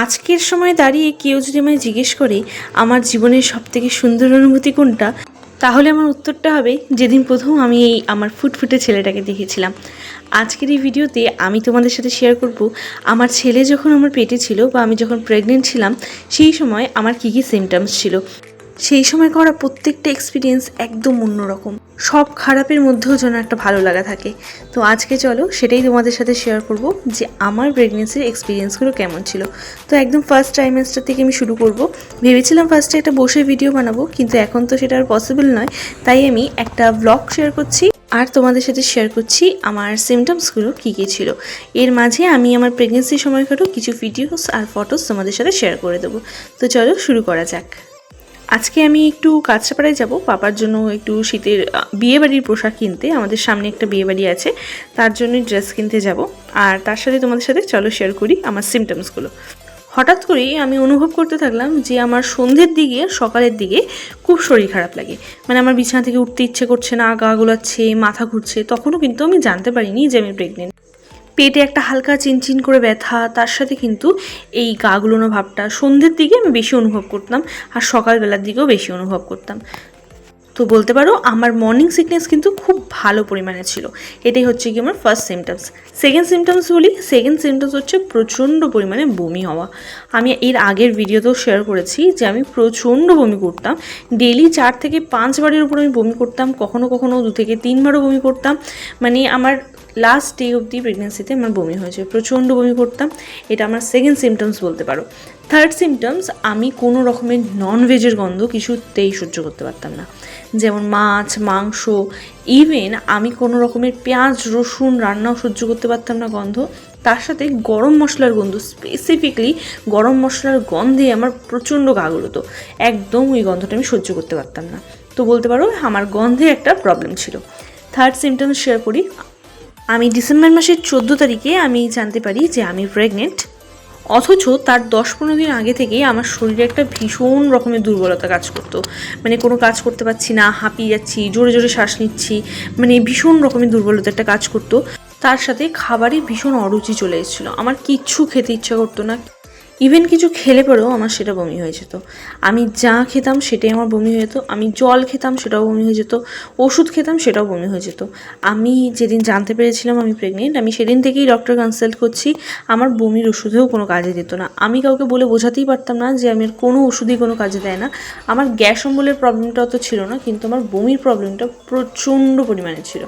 আজকের সময় দাঁড়িয়ে কেউ যদি আমায় জিজ্ঞেস করে আমার জীবনের সবথেকে সুন্দর অনুভূতি কোনটা, তাহলে আমার উত্তরটা হবে, যেদিন প্রথম আমি এই আমার ফুটফুটে ছেলেটাকে দেখেছিলাম। আজকের এই ভিডিওতে আমি তোমাদের সাথে শেয়ার করব, আমার ছেলে যখন আমার পেটে ছিল বা আমি যখন প্রেগনেন্ট ছিলাম, সেই সময় আমার কী কী সিমটমস ছিল। সেই সময় করা প্রত্যেকটা এক্সপিরিয়েন্স একদম অন্যরকম। সব খারাপের মধ্যেও যেন একটা ভালো লাগা থাকে। তো আজকে চলো সেটাই তোমাদের সাথে শেয়ার করব যে আমার প্রেগনেন্সির এক্সপিরিয়েন্সগুলো কেমন ছিল। তো একদম ফার্স্ট ট্রাইমেস্টার থেকে আমি শুরু করব। ভেবেছিলাম ফার্স্টে একটা বসে ভিডিও বানাবো, কিন্তু এখন তো সেটা আর পসিবল নয়। তাই আমি একটা ব্লগ শেয়ার করছি। আর তোমাদের সাথে শেয়ার করছি আমার সিমটমসগুলো কী কী ছিল। এর মাঝে আমি আমার প্রেগনেন্সির সময়কারও কিছু ভিডিওস আর ফটোস তোমাদের সাথে শেয়ার করে দেবো। তো চলো শুরু করা যাক। আজকে আমি একটু কাঁচরাপাড়ায় যাব। পাপার জন্য একটু শীতের বিয়েবাড়ির পোশাক কিনতে। আমাদের সামনে একটা বিয়েবাড়ি আছে। তার জন্যই ড্রেস কিনতে যাব। আর তার সাথে তোমাদের সাথে চলো শেয়ার করি আমার সিমটমসগুলো হঠাৎ করেই আমি অনুভব করতে থাকলাম যে আমার সন্ধ্যের দিকে, সকালের দিকে খুব শরীর খারাপ লাগে। মানে আমার বিছানা থেকে উঠতে ইচ্ছে করছে না, গা গোলাচ্ছে, মাথা ঘুরছে। তখনও কিন্তু আমি জানতে পারিনি যে আমি প্রেগনেন্ট পেটে একটা হালকা চিনচিন করে ব্যথা, তার সাথে কিন্তু এই গা গুলোনো ভাবটা। সন্ধ্যের দিকে আমি বেশি অনুভব করতাম আর সকালবেলার দিকেও বেশি অনুভব করতাম। তো বলতে পারো, আমার মর্নিং সিকনেস কিন্তু খুব ভালো পরিমাণে ছিল। এটাই হচ্ছে কি আমার ফার্স্ট সিমটমস সেকেন্ড সিমটমস বলি সেকেন্ড সিমটমস হচ্ছে প্রচণ্ড পরিমাণে বমি হওয়া। আমি এর আগের ভিডিওতেও শেয়ার করেছি যে আমি প্রচণ্ড বমি করতাম। ডেলি চার থেকে পাঁচ বারের উপর আমি বমি করতাম, কখনো কখনো দু থেকে তিনবারও বমি করতাম। মানে আমার লাস্ট ডে অবধি প্রেগনেন্সিতে আমার বমি হয়েছে, প্রচণ্ড বমি করতাম। এটা আমার সেকেন্ড সিমটমস বলতে পারো। থার্ড সিমটমস আমি কোনো রকমের নন ভেজের গন্ধ কিছুতেই সহ্য করতে পারতাম না। যেমন মাছ, মাংস ইভেন আমি কোনো রকমের পেঁয়াজ, রসুন রান্নাও সহ্য করতে পারতাম না গন্ধ। তার সাথে গরম মশলার গন্ধ স্পেসিফিকলি গরম মশলার গন্ধে আমার প্রচণ্ড গা গুলোতো। একদম ওই গন্ধটা আমি সহ্য করতে পারতাম না। তো বলতে পারো, আমার গন্ধে একটা প্রবলেম ছিল। থার্ড সিমটমস শেয়ার করি। আমি ডিসেম্বর মাসের চোদ্দ তারিখে আমি জানতে পারি যে আমি প্রেগনেন্ট অথচ তার দশ পনেরো দিন আগে থেকেই আমার শরীরে একটা ভীষণ রকমের দুর্বলতা কাজ করতো। মানে কোনো কাজ করতে পারছি না, হাঁপিয়ে যাচ্ছি, জোরে জোরে শ্বাস নিচ্ছি মানে ভীষণ রকমের দুর্বলতা একটা কাজ করতো। তার সাথে খাবারই ভীষণ অরুচি চলে এসেছিল। আমার কিচ্ছু খেতে ইচ্ছা করতো না। ইভেন কিছু খেলে পরেও আমার সেটা বমি হয়ে যেত। আমি যা খেতাম সেটাই আমার বমি হয়ে যেত। আমি জল খেতাম সেটাও বমি হয়ে যেত। ওষুধ খেতাম সেটাও বমি হয়ে যেত। আমি যেদিন জানতে পেরেছিলাম আমি প্রেগনেন্ট আমি সেদিন থেকেই ডক্টর কনসাল্ট করছি। আমার বমির ওষুধেও কোনো কাজে দিত না। আমি কাউকে বলে বোঝাতেই পারতাম না যে আমার কোনো ওষুধই কোনো কাজে দেয় না। আমার গ্যাস অম্বলের প্রবলেমটা অত ছিল না, কিন্তু আমার বমির প্রবলেমটা প্রচণ্ড পরিমাণে ছিল।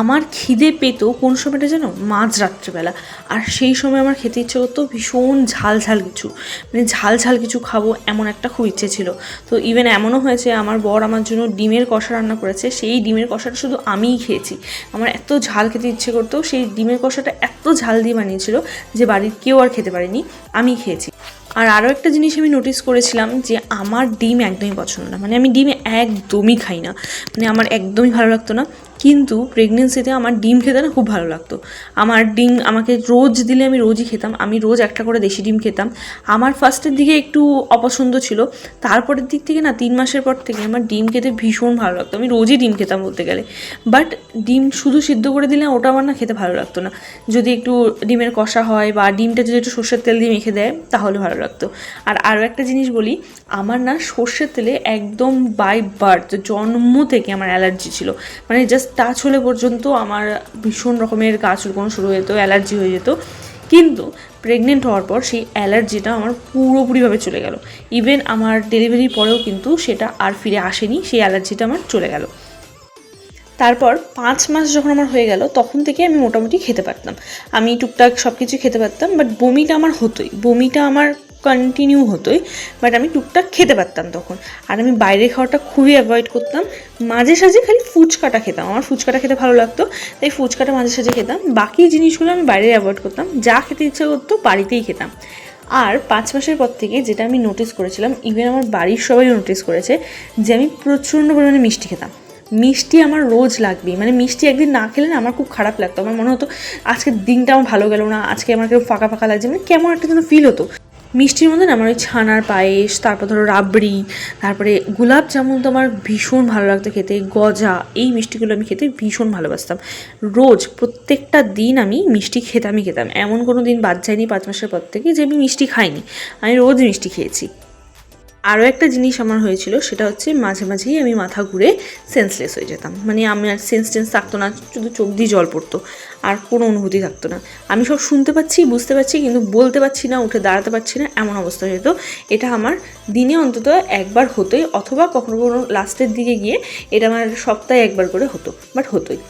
আমার খিদে পেত কোন সময়টা যেন? মাঝ রাত্রেবেলা। আর সেই সময় আমার খেতে ইচ্ছে করতো ভীষণ ঝাল ঝাল কিছু। মানে ঝাল ঝাল কিছু খাব এমন একটা খুব ইচ্ছে ছিল। তো ইভেন এমনও হয়েছে, আমার বর আমার জন্য ডিমের কষা রান্না করেছে। সেই ডিমের কষাটা শুধু আমিই খেয়েছি। আমার এত ঝাল খেতে ইচ্ছে করতো, সেই ডিমের কষাটা এত ঝাল দিয়ে বানিয়েছিল যে বাড়ির কেউ আর খেতে পারেনি আমি খেয়েছি। আর আরও একটা জিনিস আমি নোটিস করেছিলাম যে আমার ডিম একদমই পছন্দ না। মানে আমি ডিম একদমই খাই না। মানে আমার একদমই ভালো লাগতো না। কিন্তু প্রেগনেন্সিতে আমার ডিম খেতে না খুব ভালো লাগতো। আমার ডিম, আমাকে রোজ দিলে আমি রোজই খেতাম। আমি রোজ একটা করে দেশি ডিম খেতাম। আমার ফার্স্টের দিকে একটু অপছন্দ ছিল। তারপরের দিক থেকে না, তিন মাসের পর থেকে আমার ডিম খেতে ভীষণ ভালো লাগতো। আমি রোজই ডিম খেতাম বলতে গেলে। বাট ডিম শুধু সিদ্ধ করে দিলে ওটা আমার না খেতে ভালো লাগতো না। যদি একটু ডিমের কষা হয় বা ডিমটা যদি একটু সর্ষের তেল দিয়ে মেখে দেয়, তাহলে ভালো লাগতো। আর আরও একটা জিনিস বলি, আমার না সর্ষের তেলে একদম বাই বার্থ জন্ম থেকে আমার অ্যালার্জি ছিল। মানে জাস্ট টাচ হলে পর্যন্ত আমার ভীষণ রকমের গা চুলকোনো শুরু হয়ে যেত, অ্যালার্জি হয়ে যেত। কিন্তু প্রেগনেন্ট হওয়ার পর সেই অ্যালার্জিটা আমার পুরোপুরিভাবে চলে গেল। ইভেন আমার ডেলিভারির পরেও কিন্তু সেটা আর ফিরে আসেনি, সেই অ্যালার্জিটা আমার চলে গেল। তারপর পাঁচ মাস যখন আমার হয়ে গেল, তখন থেকে আমি মোটামুটি খেতে পারতাম। আমি টুকটাক সব কিছু খেতে পারতাম বাট বমিটা আমার হতোই। বমিটা আমার কন্টিনিউ হতোই বাট আমি টুকটাক খেতে পারতাম তখন। আর আমি বাইরে খাওয়াটা খুবই অ্যাভয়েড করতাম। মাঝে সাঝে খালি ফুচকাটা খেতাম। আমার ফুচকাটা খেতে ভালো লাগতো, তাই ফুচকাটা মাঝে সাঝে খেতাম। বাকি জিনিসগুলো আমি বাইরে অ্যাভয়েড করতাম। যা খেতে ইচ্ছা করতো বাড়িতেই খেতাম। আর পাঁচ মাসের পর থেকে যেটা আমি নোটিস করেছিলাম ইভেন আমার বাড়ির সবাই নোটিস করেছে যে আমি প্রচণ্ড পরিমাণে মিষ্টি খেতাম। মিষ্টি আমার রোজ লাগবেই। মানে মিষ্টি একদিন না খেলে না আমার খুব খারাপ লাগতো। আমার মনে হতো, আজকের দিনটা আমার ভালো গেল না, আজকে আমার কেউ ফাঁকা ফাঁকা লাগছে। মানে কেমন একটা যেন ফিল হতো। মিষ্টির মধ্যে না আমার ওই ছানার পায়েস, তারপর ধরো রাবড়ি, তারপরে গোলাপ জামুন তো আমার ভীষণ ভালো লাগতো খেতে, গজা, এই মিষ্টিগুলো আমি খেতে ভীষণ ভালোবাসতাম। রোজ প্রত্যেকটা দিন আমি মিষ্টি খেতামই খেতাম। এমন কোনো দিন বাদ যায়নি পাঁচ মাসের পর থেকে যে আমি মিষ্টি খাইনি। আমি রোজ মিষ্টি খেয়েছি। আরও একটা জিনিস আমার হয়েছিল, সেটা হচ্ছে মাঝে মাঝেই আমি মাথা ঘুরে সেন্সলেস হয়ে যেতাম। মানে আমি আর সেন্স টেন্স থাকতো না, শুধু চোখ দিয়ে জল পড়তো, আর কোনো অনুভূতি থাকতো না। আমি সব শুনতে পাচ্ছি, বুঝতে পারছি, কিন্তু বলতে পারছি না, উঠে দাঁড়াতে পারছি না, এমন অবস্থা হয়ে যেত। এটা আমার দিনে অন্তত একবার হতোই, অথবা কখনো কখনো লাস্টের দিকে গিয়ে এটা আমার সপ্তাহে একবার করে হতো বাট হতোই।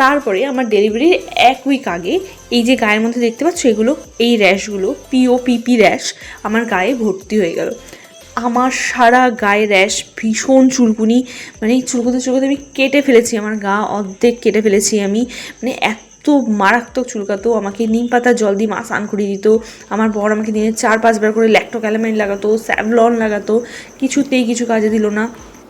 তারপরে আমার ডেলিভারির এক উইক আগে, এই যে গায়ের মধ্যে দেখতে পাচ্ছ, এগুলো, এই র্যাশগুলো পিওপিপি র্যাশ আমার গায়ে ভর্তি হয়ে গেল। আমার সারা গায়ে র্যাশ, ভীষণ চুলকুনি মানে চুলকুতে চুলকুতে আমি কেটে ফেলেছি, আমার গা অর্ধেক কেটে ফেলেছি আমি মানে এত মারাত্মক চুলকাতো, আমাকে নিম পাতার জল দিয়ে মা স্নান করিয়ে দিত, আমার বর আমাকে দিনে চার, পাঁচবার করে ল্যাকটো ক্যালামাইন লাগাতো, স্যাভলন লাগাতো, কিছুতেই কিছু কাজে দিল না।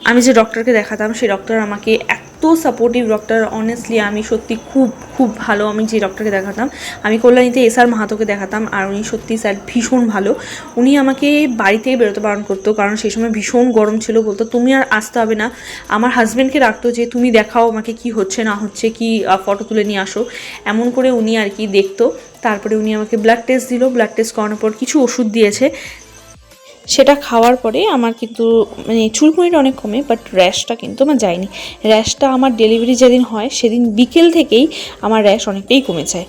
আমি যে ডক্টরকে দেখাতাম, সেই ডক্টর আমাকে এত সাপোর্টিভ ডক্টর অনেস্টলি আমি সত্যি খুব খুব ভালো আমি যে ডক্টরকে দেখাতাম, আমি কল্যাণীতে এস আর মাহাতোকে দেখাতাম আর উনি সত্যি স্যার ভীষণ ভালো। উনি আমাকে বাড়ি থেকে বেরোতে বারণ করতো কারণ সেই সময় ভীষণ গরম ছিল বলতো, তুমি আর আসতে হবে না। আমার হাজব্যান্ডকে রাখতো যে, তুমি দেখাও আমাকে কি হচ্ছে, না হচ্ছে, কি ফটো তুলে নিয়ে আসো। এমন করে উনি আর কি দেখতো। তারপরে উনি আমাকে ব্লাড টেস্ট দিল ব্লাড টেস্ট করানোর পর কিছু ওষুধ দিয়েছে। সেটা খাওয়ার পরে আমার কিন্তু মানে চুলকুনিটা অনেক কমে বাট র্যাশটা কিন্তু আমার যায়নি। র্যাশটা আমার ডেলিভারি যেদিন হয়, সেদিন বিকেল থেকেই আমার র্যাশ অনেকটাই কমে যায়।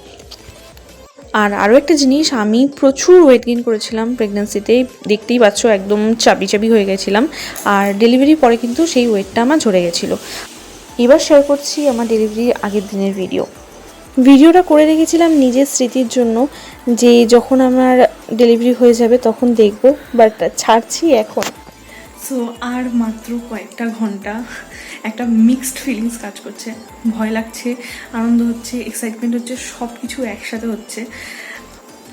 আর আরও একটা জিনিস, আমি প্রচুর ওয়েট গেইন করেছিলাম প্রেগনেন্সিতে দেখতেই পাচ্ছ একদম চাবি চাবি হয়ে গেছিলাম, আর ডেলিভারি পরে কিন্তু সেই ওয়েটটা আমার ঝরে গেছিল। এবার শেয়ার করছি আমার ডেলিভারির আগের দিনের ভিডিও ভিডিওটা করে রেখেছিলাম নিজের স্মৃতির জন্য, যে যখন আমার ডেলিভারি হয়ে যাবে, তখন দেখব বাট ছাড়ছি এখন। সো আর মাত্র কয়েকটা ঘণ্টা, একটা মিক্সড ফিলিংস কাজ করছে। ভয় লাগছে, আনন্দ হচ্ছে এক্সাইটমেন্ট হচ্ছে সব কিছু একসাথে হচ্ছে।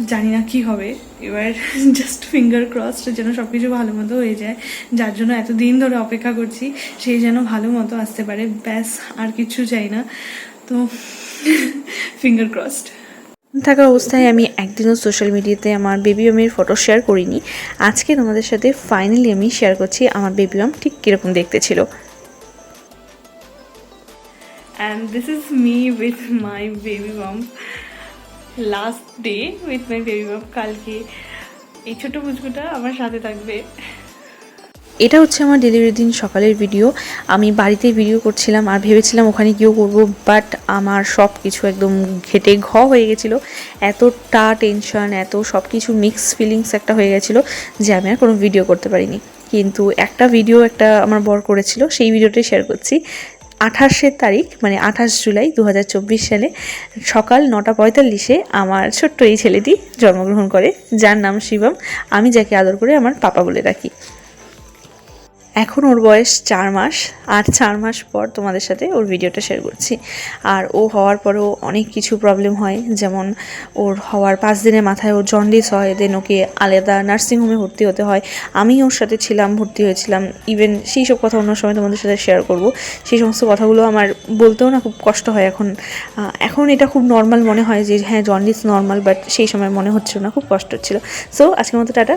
জানি না কি হবে, এবার জাস্ট ফিঙ্গার ক্রসড যেন সব কিছু ভালো মতো হয়ে যায়। যার জন্য এত দিন ধরে অপেক্ষা করছি সেই যেন ভালো মতো আসতে পারে। ব্যাস, আর কিছু চাই না। তো ফিঙ্গার ক্রসড থাকা অবস্থায় আমি একদিনও সোশ্যাল মিডিয়াতে আমার বেবি মামের ফটো শেয়ার করিনি। আজকে তোমাদের সাথে ফাইনালি আমি শেয়ার করছি আমার বেবি মাম ঠিক কীরকম দেখতে ছিল। And this is me with my baby bump last day with my baby bump কালকে। এই ছোট বুঝকুটা আমার সাথে থাকবে। এটা হচ্ছে আমার ডেলিভারি দিন সকালের ভিডিও আমি বাড়িতে ভিডিও করছিলাম আর ভেবেছিলাম ওখানে গিয়েও করব বাট আমার সব কিছু একদম ঘেটে ঘ হয়ে গেছিল। এতটা টেনশন এত সব কিছু মিক্স ফিলিংস একটা হয়ে গেছিল যে আমি আর কোনো ভিডিও করতে পারিনি। কিন্তু একটা ভিডিও একটা আমার বর করেছিল, সেই ভিডিওটাই শেয়ার করছি। আঠাশের তারিখ মানে আঠাশ জুলাই দু হাজার চব্বিশ সালে সকাল নটা পঁয়তাল্লিশে আমার ছোট্ট এই ছেলেটি জন্মগ্রহণ করে, যার নাম শিবম। আমি যাকে আদর করে আমার পাপা বলে রাখি। এখন ওর বয়স চার মাস, আর চার মাস পর তোমাদের সাথে ওর ভিডিওটা শেয়ার করছি। আর ও হওয়ার পরেও অনেক কিছু প্রবলেম হয়, যেমন ওর হওয়ার পাঁচ দিনের মাথায় ওর জন্ডিস হয় দেন ওকে আলাদা নার্সিংহোমে ভর্তি হতে হয়। আমি ওর সাথে ছিলাম, ভর্তি হয়েছিলাম ইভেন সেই সব কথা অন্য সময় তোমাদের সাথে শেয়ার করব। সেই সমস্ত কথাগুলো আমার বলতেও না খুব কষ্ট হয় এখন। এখন এটা খুব নর্মাল মনে হয় যে হ্যাঁ জন্ডিস নর্মাল বাট সেই সময় মনে হচ্ছিল না, খুব কষ্ট হচ্ছিল। সো আজকের মতো টাটা।